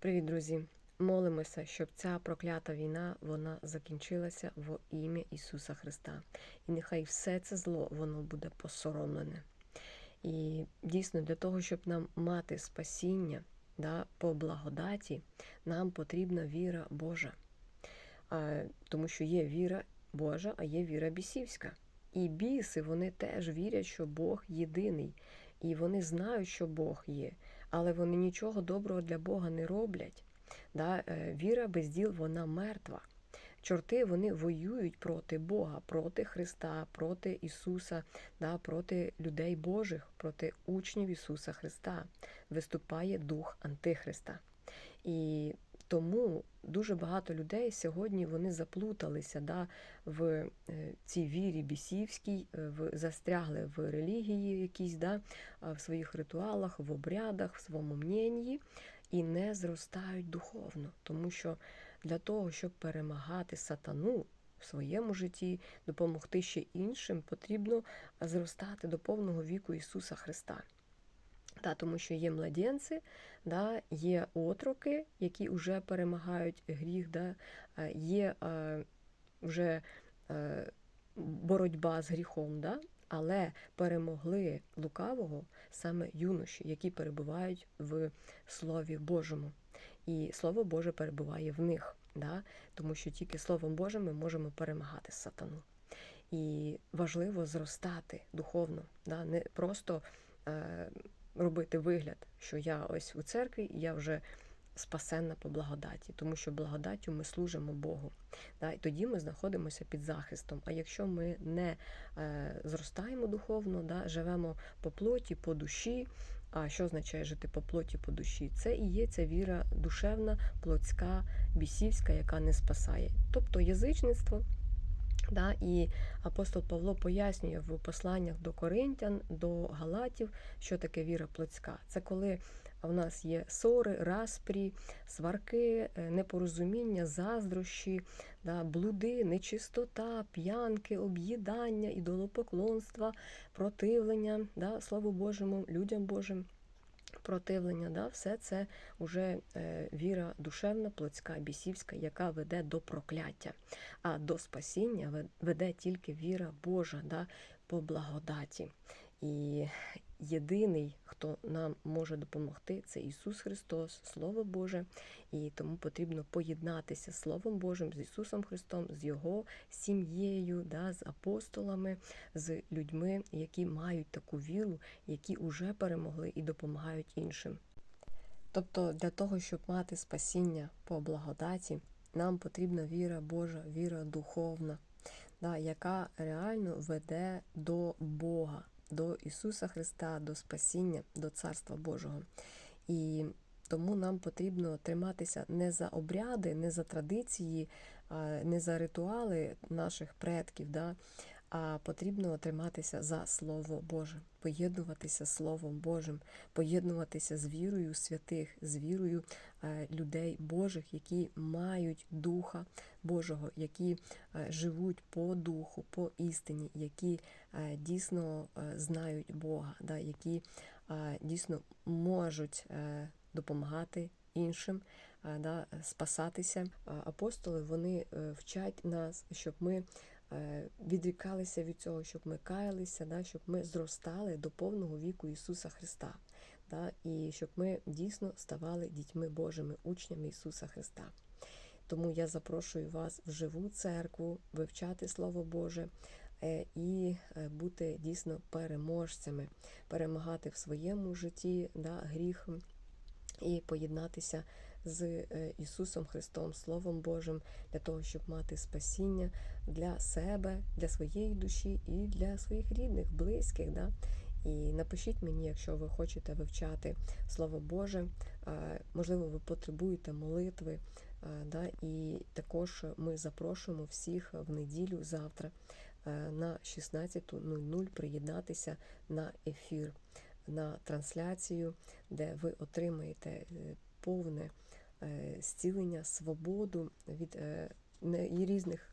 Привіт, друзі! Молимося, щоб ця проклята війна вона закінчилася в ім'я Ісуса Христа. І нехай все це зло воно буде посоромлене. І дійсно, для того, щоб нам мати спасіння да, по благодаті, нам потрібна віра Божа. А, Тому що є віра Божа, а є віра бісівська. І біси вони теж вірять, що Бог єдиний. І вони знають, що Бог є, але вони нічого доброго для Бога не роблять. Да? е, Віра без діл вона мертва. Чорти вони воюють проти Бога, проти Христа, проти Ісуса, да, проти людей Божих, проти учнів Ісуса Христа. Виступає дух Антихриста. І тому дуже багато людей сьогодні вони заплуталися да, в е, цій вірі бісівській, е, в, застрягли в релігії якійсь, да, в своїх ритуалах, в обрядах, в своєму мненні і не зростають духовно. Тому що для того, щоб перемагати сатану в своєму житті, допомогти ще іншим, потрібно зростати до повного віку Ісуса Христа. Да, тому що є младенці, да, є отроки, які вже перемагають гріх, да, е, є е, вже е, боротьба з гріхом, да, але перемогли лукавого саме юноші, які перебувають в Слові Божому. І Слово Боже перебуває в них, да, тому що тільки Словом Божим ми можемо перемагати сатану. І важливо зростати духовно, да, не просто е, робити вигляд, що я ось у церкві, я вже спасенна по благодаті, тому що благодаттю ми служимо Богу. Да, і тоді ми знаходимося під захистом. А якщо ми не е, зростаємо духовно, да, живемо по плоті, по душі. А що означає жити по плоті, по душі? Це і є ця віра душевна, плотська, бісівська, яка не спасає. Тобто язичництво. Да, І апостол Павло пояснює в посланнях до Коринтян, до Галатів, що таке віра плотська. Це коли в нас є ссори, распрі, сварки, е, непорозуміння, заздрощі, да, блуди, нечистота, п'янки, об'їдання, ідолопоклонства, противлення, да, Слову Божому, людям Божим. Противлення, да, все це вже е, віра душевна, плотська, бісівська, яка веде до прокляття. А до спасіння веде тільки віра Божа да, по благодаті. І єдиний, хто нам може допомогти, це Ісус Христос, Слово Боже. І тому потрібно поєднатися з Словом Божим, з Ісусом Христом, з Його сім'єю, да, з апостолами, з людьми, які мають таку віру, які вже перемогли і допомагають іншим. Тобто для того, щоб мати спасіння по благодаті, нам потрібна віра Божа, віра духовна, да, яка реально веде до Бога, до Ісуса Христа, до спасіння, до Царства Божого. І тому нам потрібно триматися не за обряди, не за традиції, не за ритуали наших предків, да, а потрібно триматися за Слово Боже, поєднуватися з Словом Божим, поєднуватися з вірою святих, з вірою людей Божих, які мають Духа Божого, які живуть по духу, по істині, які дійсно знають Бога, які дійсно можуть допомагати іншим, да, спасатися. Апостоли вони е, вчать нас, щоб ми е, відрікалися від цього, щоб ми каялися, да, щоб ми зростали до повного віку Ісуса Христа, да, і щоб ми дійсно ставали дітьми Божими, учнями Ісуса Христа. Тому я запрошую вас в живу церкву, вивчати Слово Боже е, і бути дійсно переможцями, перемагати в своєму житті да, гріх і поєднатися з е, Ісусом Христом, Словом Божим, для того, щоб мати спасіння для себе, для своєї душі і для своїх рідних, близьких. Да? І напишіть мені, якщо ви хочете вивчати Слово Боже, можливо, ви потребуєте молитви. Да? І також ми запрошуємо всіх в неділю завтра на 16.00 приєднатися на ефір на трансляцію, де ви отримаєте е, повне е, зцілення, свободу від е, різних